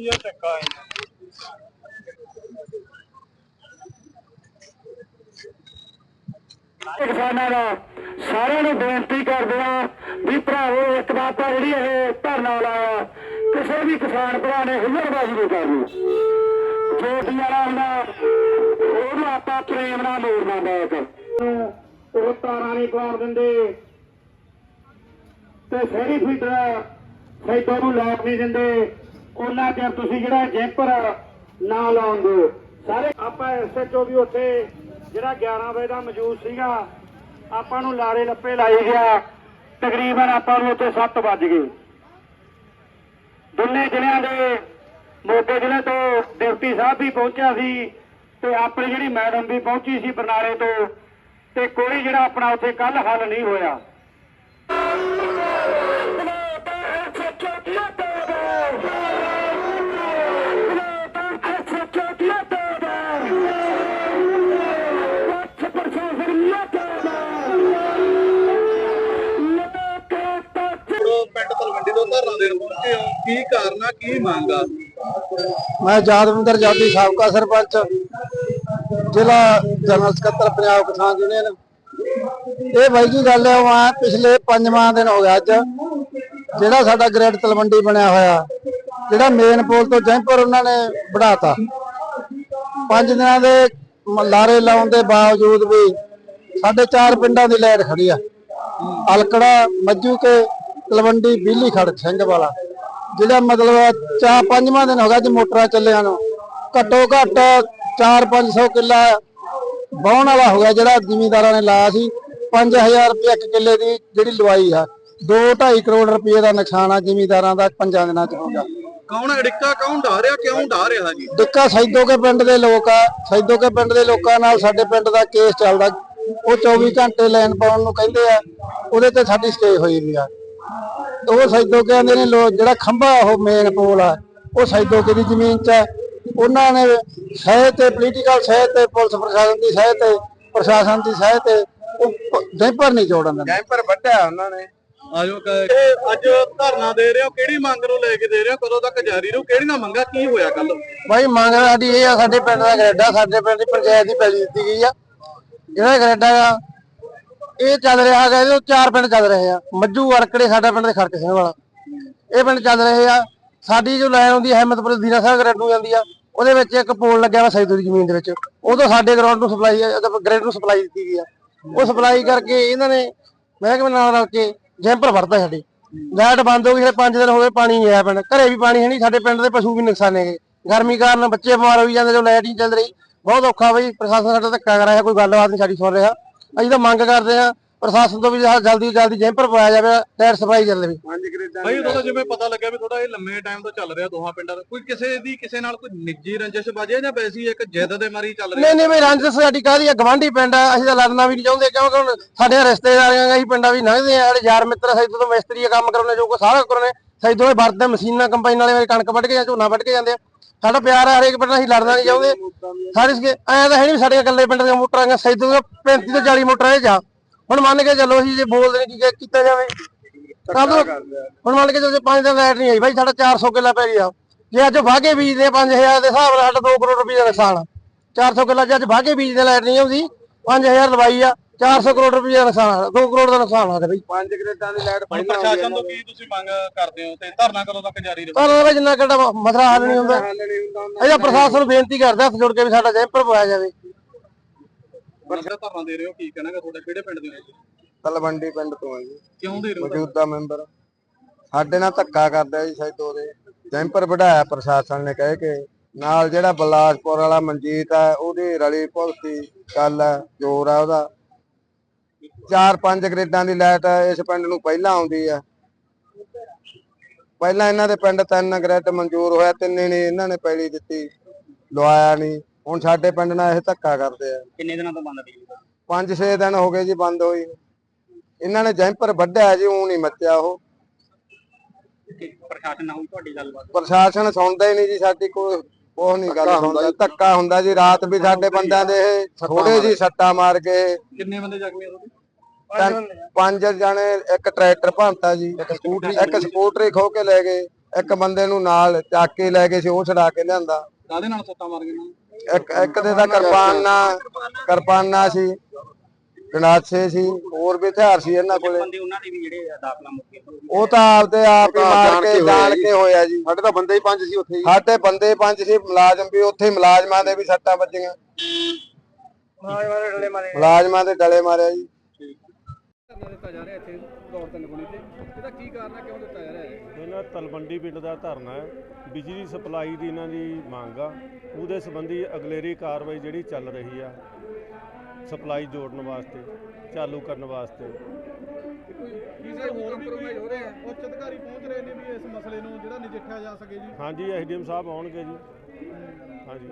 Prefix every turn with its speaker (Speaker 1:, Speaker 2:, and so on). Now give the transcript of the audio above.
Speaker 1: ਕੀ ਆ ਚੱਕਾ ਹੈ
Speaker 2: ਕਿਸਾਨਾਂ ਦਾ ਸਾਰਿਆਂ ਨੂੰ ਬੇਨਤੀ ਕਰਦੇ ਆ ਵੀ ਭਰਾਵੋ, ਇੱਕ ਬਾਤ ਆ ਜਿਹੜੀ ਇਹ ਧਰਨਾ ਲਾਇਆ, ਕਿਸੇ ਵੀ ਕਿਸਾਨ ਭਰਾ ਨੇ ਹੁਲੜਬਾਜ਼ੀ ਨਹੀਂ ਕਰਨੀ। ਜੋ ਵਾਲਾ ਹੁੰਦਾ, ਉਹਨੂੰ ਆਪਾਂ ਪ੍ਰੇਮ ਨਾਲ ਮੋੜਨਾ ਬੈਕ ਉਹ ਤਾਰਾਂ ਨਹੀਂ ਪਾਉਣ ਦਿੰਦੇ। ਤੇ ਸ਼ਹਿਰੀ ਫੀਡਰ ਸੈਟੋ ਨੂੰ ਲੋਕ ਨਹੀਂ ਦਿੰਦੇ। ਉਹਨਾਂ ਚਿਰ ਤੁਸੀਂ ਜਿਹੜਾ ਜੈਂਪਰ ਨਾ ਲਾਉਣ ਦਿਓ। ਸਾਰੇ ਆਪਾਂ ਐਸਐਚਓ ਵੀ ਉੱਥੇ ਜਿਹੜਾ 11 ਵਜੇ ਦਾ ਮੌਜੂਦ ਸੀਗਾ, ਆਪਾਂ ਨੂੰ ਲਾਰੇ ਲੱਪੇ ਲਾਈ ਗਿਆ। ਤਕਰੀਬਨ ਆਪਾਂ ਨੂੰ ਉੱਥੇ 7 ਵੱਜ ਗਏ। ਦੋਨੇ ਜ਼ਿਲ੍ਹਿਆਂ ਦੇ ਮੋਗੇ ਜ਼ਿਲ੍ਹੇ ਤੋਂ ਡਿਪਟੀ ਸਾਹਿਬ ਵੀ ਪਹੁੰਚਿਆ ਸੀ ਤੇ ਆਪਣੀ ਜਿਹੜੀ ਮੈਡਮ ਵੀ ਪਹੁੰਚੀ ਸੀ ਬਰਨਾਲੇ ਤੋਂ, ਤੇ ਕੋਈ ਜਿਹੜਾ ਆਪਣਾ ਉੱਥੇ ਕੱਲ ਹੱਲ ਨਹੀਂ ਹੋਇਆ।
Speaker 1: ਕੀ ਕਾਰਨ ਆ ਕੀ ਮੰਗ ਆ?
Speaker 3: ਮੈਂ ਜਾਦਵਿੰਦਰ ਜਾਦੀ ਸਾਬਕਾ ਸਰਪੰਚ ਜ਼ਿਲ੍ਹਾ ਜਨਰਲ ਸਕੱਤਰ ਪੰਜਾਬ ਕਿਸਾਨ ਯੂਨੀਅਨ। ਇਹ ਬਾਈ ਜੀ ਗੱਲ ਹੈ ਉਹ ਪਿਛਲੇ ਪੰਜਵਾਂ ਦਿਨ ਹੋ ਗਿਆ ਅੱਜ ਜਿਹੜਾ ਸਾਡਾ ਗ੍ਰੇਡ ਤਲਵੰਡੀ ਬਣਿਆ ਹੋਇਆ ਜਿਹੜਾ ਮੇਨ ਪੋਲ ਤੋਂ ਜੈਂਪਰ ਉਹਨਾਂ ਨੇ ਵਧਾਤਾ ਪੰਜ ਦਿਨਾਂ ਦੇ ਲਾਰੇ ਲਾਉਣ ਦੇ ਬਾਵਜੂਦ ਵੀ ਸਾਡੇ ਚਾਰ ਪਿੰਡਾਂ ਦੀ ਲਾਈਟ ਖੜੀ ਆ। ਅਲਕੜਾ ਮੱਜੂ ਕੇ ਤਲਵੰਡੀ ਬਿੱਲੀ ਖੜਕ ਸਿੰਘ ਵਾਲਾ। ਜਿਹੜਾ ਮਤਲਬ ਚਾਰ ਪੰਜਵਾਂ ਦਿਨ ਹੋ ਗਿਆ ਜੀ ਮੋਟਰਾਂ ਚੱਲਿਆਂ ਨੂੰ। ਘੱਟੋ ਘੱਟ 4-500 ਕਿੱਲਾ ਵਾਹੁਣ ਵਾਲਾ ਹੋ ਗਿਆ ਜਿਹੜਾ ਜ਼ਿਮੀਂਦਾਰਾਂ ਨੇ ਲਾਇਆ ਸੀ। 5000 ਰੁਪਏ ਇੱਕ ਕਿੱਲੇ ਦੀ ਜਿਹੜੀ ਲਵਾਈ ਆ। 2.5 ਕਰੋੜ ਰੁਪਏ ਦਾ ਨੁਕਸਾਨ ਆ ਜ਼ਿਮੀਂਦਾਰਾਂ ਦਾ ਪੰਜਾਂ ਦਿਨਾਂ ਚ ਹੋ ਗਿਆ।
Speaker 1: ਕੌਣ ਅੜਿੱਕਾ ਕੌਣ ਢਾ ਰਿਹਾ ਕਿਉਂ ਢਾ ਰਿਹਾ ਜੀ?
Speaker 3: ਡਿੱਕਾ ਸੈਦੋਕੇ ਪਿੰਡ ਦੇ ਲੋਕ ਆ। ਸੈਦੋਕੇ ਪਿੰਡ ਦੇ ਲੋਕਾਂ ਨਾਲ ਸਾਡੇ ਪਿੰਡ ਦਾ ਕੇਸ ਚੱਲਦਾ। ਉਹ 24 ਘੰਟੇ ਲਾਈਨ ਪਾਉਣ ਨੂੰ ਕਹਿੰਦੇ ਆ। ਉਹਦੇ ਤੇ ਸਾਡੀ ਸਟੇ ਹੋਈ ਵੀ ਆ। ਉਹ ਸੈਦੋਕੇ ਆਂਦੇ ਨੇ ਲੋਕ ਜਿਹੜਾ ਖੰਭਾ ਉਹ ਮੇਨ ਪੋਲ ਆ ਉਹ ਸੈਦੋਕੇ ਦੀ ਜ਼ਮੀਨ 'ਚ ਹੈ ਉਹਨਾਂ ਨੇ ਸਹਿ ਤੇ ਪੋਲੀਟੀਕਲ ਸਹਿ ਤੇ ਪੁਲਿਸ ਪ੍ਰਸ਼ਾਸਨ ਦੀ ਸਹਿ ਤੇ ਪ੍ਰਸ਼ਾਸਨ ਦੀ ਸਹਿ ਤੇ ਉਹ ਡੈਂਪਰ ਨਹੀਂ ਜੋੜਨ ਦਿੰਦੇ।
Speaker 1: ਕੈਂਪਰ ਵੱਢਿਆ ਉਹਨਾਂ ਨੇ। ਆਜੋ ਅੱਜ ਧਰਨਾ ਦੇ ਰਹੇ ਹੋ ਕਿਹੜੀ ਮੰਗ ਨੂੰ ਲੈ ਕੇ ਦੇ ਰਹੇ ਹੋ ਕਦੋਂ ਤੱਕ ਜਾਰੀ ਰਹੂ ਕਿਹੜੀਆਂ ਮੰਗਾਂ ਕੀ ਹੋਇਆ ਕੱਲ?
Speaker 3: ਬਾਈ ਮੰਗ ਸਾਡੀ ਇਹ ਆ ਸਾਡੇ ਪਿੰਡ ਦਾ ਗਰੇਡਾ ਸਾਡੇ ਪਿੰਡ ਦੀ ਪੰਚਾਇਤ ਦੀ ਪੈਲੀ ਦਿੱਤੀ ਗਈ ਆ। ਜਿਹੜਾ ਗਰੇਡਾ ਆ ਇਹ ਚੱਲ ਰਿਹਾ ਹੈਗਾ ਇਹਦੇ ਚਾਰ ਪਿੰਡ ਚੱਲ ਰਹੇ ਆ। ਮੱਜੂ ਵਰਕੜੇ ਸਾਡਾ ਪਿੰਡ ਦੇ ਖੜਕ ਸਿੰਘ ਵਾਲਾ। ਇਹ ਪਿੰਡ ਚੱਲ ਰਹੇ ਆ। ਸਾਡੀ ਜੋ ਲਾਈਨ ਆਉਂਦੀ ਹੈ ਅਹਿਮਦਪੁਰ ਦੀਨਾ ਸਾਹਿਬ ਗ੍ਰੈਡ ਨੂੰ ਜਾਂਦੀ ਆ। ਉਹਦੇ ਵਿੱਚ ਇੱਕ ਪੋਲ ਲੱਗਿਆ ਵਾ ਸੈਦੂ ਦੀ ਜ਼ਮੀਨ ਦੇ ਵਿੱਚ। ਉਹ ਤੋਂ ਸਾਡੇ ਗਰਾਊਂਡ ਨੂੰ ਸਪਲਾਈ ਗ੍ਰੈਡ ਨੂੰ ਸਪਲਾਈ ਦਿੱਤੀ ਗਈ ਆ। ਉਹ ਸਪਲਾਈ ਕਰਕੇ ਇਹਨਾਂ ਨੇ ਮਹਿਕਮੇ ਨਾਲ ਰਲ ਕੇ ਜੈਂਪਰ ਵਰਤਾ ਸਾਡੇ। ਲਾਈਟ ਬੰਦ ਹੋ ਗਈ ਜਿਹੜੇ 5 ਦਿਨ ਹੋ ਗਏ ਪਾਣੀ ਨਹੀਂ ਆਇਆ ਪਿੰਡ। ਘਰੇ ਵੀ ਪਾਣੀ ਹੈ ਨਹੀਂ, ਸਾਡੇ ਪਿੰਡ ਦੇ ਪਸ਼ੂ ਵੀ ਨੁਕਸਾਨੇ ਹੈਗੇ। ਗਰਮੀ ਕਾਰਨ ਬੱਚੇ ਬਿਮਾਰ ਹੋਈ ਜਾਂਦੇ ਜੋ ਲਾਈਟ ਨਹੀਂ ਚੱਲ ਰਹੀ। ਬਹੁਤ ਔਖਾ ਬਈ, ਪ੍ਰਸ਼ਾਸਨ ਸਾਡਾ ਧੱਕਾ ਕਰ ਰਿਹਾ ਕੋਈ ਗੱਲਬਾਤ ਨਹੀਂ ਸਾਡੀ ਸੁਣ ਰਿਹਾ। ਅਸੀਂ ਤਾਂ ਮੰਗ ਕਰਦੇ ਆ ਪ੍ਰਸ਼ਾਸਨ ਤੋਂ ਵੀ ਜਲਦੀ ਤੋਂ ਜਲਦੀ ਜੈਂਪਰ ਪਾਇਆ ਜਾਵੇ ਟਾਇਰ ਸਪਲਾਈ ਚੱਲ ਜਾਵੇ
Speaker 1: ਭਾਈ ਉਦੋਂ ਤਾਂ ਜਿਵੇਂ ਪਤਾ ਲੱਗਿਆ ਵੀ ਥੋੜਾ ਇਹ ਲੰਮੇ ਟਾਈਮ ਤੋਂ ਚੱਲ ਰਿਹਾ ਦੋਹਾਂ ਪਿੰਡਾਂ ਦਾ। ਕੋਈ ਕਿਸੇ ਦੀ ਕਿਸੇ ਨਾਲ ਕੋਈ ਨਿੱਜੀ ਰੰਜਿਸ਼ ਬਾਜੇ ਜਾਂ ਵੈਸੀ ਇੱਕ ਜਿੱਦ ਦੇ ਮਾਰੀ ਚੱਲ ਰਹੀ?
Speaker 3: ਨਹੀਂ ਨਹੀਂ ਬਈ ਰੰਜ ਸਾਡੀ ਕਾਹਦੀ ਆ? ਗਵਾਂਢੀ ਪਿੰਡ ਆ ਅਸੀਂ ਤਾਂ ਲੜਨਾ ਵੀ ਨਹੀਂ ਚਾਹੁੰਦੇ ਕਿਉਂਕਿ ਹੁਣ ਸਾਡੇ ਰਿਸ਼ਤੇਦਾਰੀਆਂ ਅਸੀਂ ਪਿੰਡਾਂ ਵੀ ਲੰਘਦੇ ਆ ਸਾਡੇ ਯਾਰ ਮਿੱਤਰ ਸੈਦੋ ਤੋਂ ਮਿਸਤਰੀ ਕੰਮ ਕਰਾਉਣੇ ਜੋ ਕੋ ਸਾਰਾ ਕਰਾਉਣੇ ਸੈਦੋ ਦੇ ਵਰਤਦੇ ਮਸ਼ੀਨਾਂ ਕੰਬਾਈਨ ਵਾਲੇ ਵਾਲੇ ਕਣਕ ਵੱਢ ਕੇ ਜਾਂ ਝੋਨਾ ਵੱਢ ਕੇ ਜਾਂਦੇ ਆ। ਸਾਡਾ ਪਿਆਰ ਆ ਹਰੇਕ ਪਿੰਡ ਨਾਲ, ਅਸੀਂ ਲੜਨਾ ਨਹੀਂ ਚਾਹੁੰਦੇ। ਸਾਰੇ ਸਕੇ, ਐਂ ਤਾਂ ਹੈ ਨਹੀਂ ਸਾਡੀਆਂ ਇਕੱਲੇ ਪਿੰਡ ਦੀਆਂ ਮੋਟਰਾਂ ਆਂ ਸੈਦੋ 35 ਤੋਂ 40 ਮੋਟਰਾਂ ਇਹ ਜਾ ਹੁਣ ਮੰਨ ਕੇ ਚੱਲੋ ਅਸੀਂ ਜੇ ਬੋਲਦੇ ਨੇ ਕੀ ਕੀਤਾ ਜਾਵੇ। ਕੱਲ ਹੁਣ ਮੰਨ ਕੇ ਚੱਲੋ ਜੇ 5 ਦਿਨ ਲਾਈਟ ਨਹੀਂ ਆਈ, ਬਾਈ ਸਾਡਾ 400 ਕਿੱਲਾ ਪੈ ਗਿਆ। ਜੇ ਅੱਜ ਵਾਗੇ ਬੀਜਦੇ 5000 ਦੇ ਹਿਸਾਬ ਨਾਲ, ਸਾਡਾ 2 ਕਰੋੜ ਰੁਪਏ ਦਾ ਨੁਕਸਾਨ ਆ। 400 ਕਿੱਲਾ ਜੇ ਅੱਜ ਵਾਗੇ ਬੀਜਦੇ ਲਾਈਟ ਨਹੀਂ ਆਉਂਦੀ 5000 ਲਵਾਈ ਆ। 400 ਕਰੋੜ ਰੁਪਏ ਦਾ ਨੁਕਸਾਨ ਆ 2 ਕਰੋੜ ਦਾ ਨੁਕਸਾਨ ਆ ਬਈ।
Speaker 1: ਪੰਜ ਗ੍ਰੇਡਾਂ ਦੀ ਲਾਈਟ ਹੁਣ ਪ੍ਰਸ਼ਾਸਨ ਤੋਂ ਕੀ ਤੁਸੀਂ ਮੰਗ ਕਰਦੇ ਹੋ ਤੇ ਧਰਨਾ ਕਦੋਂ ਤੱਕ ਜਾਰੀ ਰਹੂ
Speaker 3: ਪਰ ਉਹਦਾ ਜਿੰਨਾ ਕਿਹੜਾ ਮਸਲਾ ਹੱਲ ਨਹੀਂ ਹੁੰਦਾ। ਇਹਦਾ ਪ੍ਰਸ਼ਾਸਨ ਨੂੰ ਬੇਨਤੀ ਕਰਦੇ ਹੱਥ ਜੋੜ ਕੇ ਵੀ ਸਾਡਾ ਜੈਂਪਰ ਪਵਾਇਆ ਜਾਵੇ।
Speaker 1: ਬੰਦਾ ਧਰਨਾ ਦੇ ਰਹੇ ਹੋ ਕੀ ਕਹਿਣਾਗਾ ਤੁਹਾਡੇ ਕਿਹੜੇ ਪਿੰਡ ਦੇ ਹੋ ਜੀ?
Speaker 3: ਤਲਵੰਡੀ ਪਿੰਡ ਤੋਂ ਆ ਜੀ।
Speaker 1: ਕਿਉਂ ਦੇ ਰਹੇ ਹੋ?
Speaker 3: ਮੌਜੂਦਾ ਮੈਂਬਰ। ਸਾਡੇ ਨਾਲ ਧੱਕਾ ਕਰਦਾ ਜੀ ਜੈਂਪਰ ਵਧਾਇਆ ਪ੍ਰਸ਼ਾਸਨ ਨੇ ਕਹਿ ਕੇ ਨਾਲ ਜਿਹੜਾ ਬਲਾਸਪੁਰ ਵਾਲਾ ਮਨਜੀਤ ਆ ਉਹਦੀ ਰਲੀ ਭੁਗਤੀ ਆ ਜੋਰ ਆ ਉਹਦਾ। ਚਾਰ ਪੰਜ ਗ੍ਰੇਡਾਂ ਦੀ ਲਾਈਟ ਇਸ ਪਿੰਡ ਨੂੰ ਪਹਿਲਾਂ ਆਉਂਦੀ ਆ। ਪਹਿਲਾਂ ਇਹਨਾਂ ਦੇ ਪਿੰਡ ਤਿੰਨ ਗ੍ਰੇਡ ਮਨਜ਼ੂਰ ਹੋਇਆ ਤਿੰਨੇ ਨੇ ਇਹਨਾਂ ਨੇ ਪਹਿਲੀ ਦਿੱਤੀ ਲਵਾਇਆ ਨਹੀਂ। ਹੁਣ ਸਾਡੇ ਪਿੰਡ ਨਾਲ ਇਹ ਧੱਕਾ ਕਰਦੇ ਆ।
Speaker 1: ਕਿੰਨੇ ਦਿਨਾਂ ਤੋਂ ਬੰਦ ਬਿਜਲੀ
Speaker 3: ਪੰਜ ਛੇ ਦਿਨ ਹੋ ਗਏ ਜੀ ਬੰਦ ਹੋਈ। ਨੂੰ। ਇਹਨਾਂ ਨੇ ਜੈਂਪਰ ਵੱਢਿਆ ਜੀ ਉਹ ਨਹੀਂ ਮੱਚਿਆ ਉਹ।
Speaker 1: ਪ੍ਰਸ਼ਾਸਨ ਨਾਲ ਹੋਈ ਤੁਹਾਡੀ ਗੱਲਬਾਤ?
Speaker 3: ਪ੍ਰਸ਼ਾਸਨ ਸੁਣਦਾ ਹੀ ਨਹੀਂ ਜੀ ਸਾਡੀ ਕੋਈ ਉਹ ਨਹੀਂ ਗੱਲ ਸੁਣਦਾ। ਧੱਕਾ ਹੁੰਦਾ ਜੀ ਰਾਤ ਵੀ ਸਾਡੇ ਬੰਦਿਆਂ ਦੇ ਥੋੜੇ ਜੀ ਸੱਟਾ ਮਾਰ ਕੇ।
Speaker 1: ਕਿੰਨੇ ਬੰਦੇ ਜ਼ਖਮੀ ਹੋ
Speaker 3: ਤਿੰਨ- ਪੰਜ ਜਣੇ ਇੱਕ ਟਰੈਕਟਰ ਭੰਨਤਾ ਜੀ ਇੱਕ ਸਕੂਟਰੀ ਖੋ ਕੇ ਲੈ ਗਏ
Speaker 4: ਇੱਕ ਬੰਦੇ ਨੂੰ ਨਾਲ ਚੱਕ ਕੇ ਲੈ ਗਏ ਸੀ ਉਹ ਛਡਾ ਕੇ ਲਿਆਂਦਾ।
Speaker 5: ਕਾਦੇ ਨਾਲ ਸੱਟਾਂ ਮਾਰ ਗਏ ਨੇ?
Speaker 4: ਇੱਕ ਇੱਕ ਦੇ ਤਾਂ ਕਿਰਪਾਨਾ ਕਿਰਪਾਨਾ ਸੀ ਗਨਾਸੇ ਸੀ ਹੋਰ ਵੀ ਹਥਿਆਰ ਸੀ ਇਹਨਾਂ ਕੋਲੇ।
Speaker 6: ਬੰਦੇ ਉਹਨਾਂ ਦੇ ਵੀ ਜਿਹੜੇ ਦਾਖਲਾ ਮੁੱਕੇ
Speaker 4: ਉਹ ਤਾਂ ਆਪਦੇ ਆਪ ਹੀ ਮਾਰ ਕੇ ਜਾਣ ਕੇ ਹੋਇਆ ਜੀ।
Speaker 1: ਸਾਡੇ ਤਾਂ ਬੰਦੇ ਹੀ ਪੰਜ ਸੀ ਉੱਥੇ ਹੀ
Speaker 4: ਸਾਡੇ ਬੰਦੇ ਪੰਜ ਸੀ ਮੁਲਾਜ਼ਮ ਵੀ ਉੱਥੇ ਹੀ ਮੁਲਾਜ਼ਮਾਂ ਦੇ ਵੀ ਸੱਟਾਂ ਵੱਜੀਆਂ। ਮੁਲਾਜ਼ਮਾਂ ਦੇ ਡਲੇ ਮਾਰਿਆ ਜੀ।
Speaker 5: ਦਿੱਤਾ ਜਾ ਰਿਹਾ ਇੱਥੇ ਦੌੜ ਤਿੰਨ ਗੋਲੀ ਤੇ? ਇਹਦਾ ਕੀ ਕਾਰਨ ਹੈ? ਕਿਉਂ ਦਿੱਤਾ ਜਾ ਰਿਹਾ ਹੈ?
Speaker 7: ਇਹਨਾਂ ਤਲਵੰਡੀ ਪਿੰਡ ਦਾ ਧਰਨਾ ਹੈ। ਬਿਜਲੀ ਸਪਲਾਈ ਦੀ ਇਹਨਾਂ ਦੀ ਮੰਗ ਆ। ਉਹਦੇ ਸੰਬੰਧੀ ਅਗਲੇਰੀ ਕਾਰਵਾਈ ਜਿਹੜੀ ਚੱਲ ਰਹੀ ਆ ਸਪਲਾਈ ਜੋੜਨ ਵਾਸਤੇ ਚਾਲੂ ਕਰਨ ਵਾਸਤੇ।
Speaker 5: ਕਿਸੇ ਹੋਰ ਵੀ ਕੋਈ ਹੋ ਰਿਹਾ ਉੱਚ ਅਧਿਕਾਰੀ ਪਹੁੰਚ ਰਹੇ ਨੇ ਵੀ ਇਸ ਮਸਲੇ ਨੂੰ ਜਿਹੜਾ ਨਜਿੱਠਿਆ ਜਾ ਸਕੇ ਜੀ।
Speaker 7: ਹਾਂਜੀ ਐਸਡੀਐਮ ਸਾਹਿਬ ਆਉਣਗੇ ਜੀ। ਹਾਂਜੀ।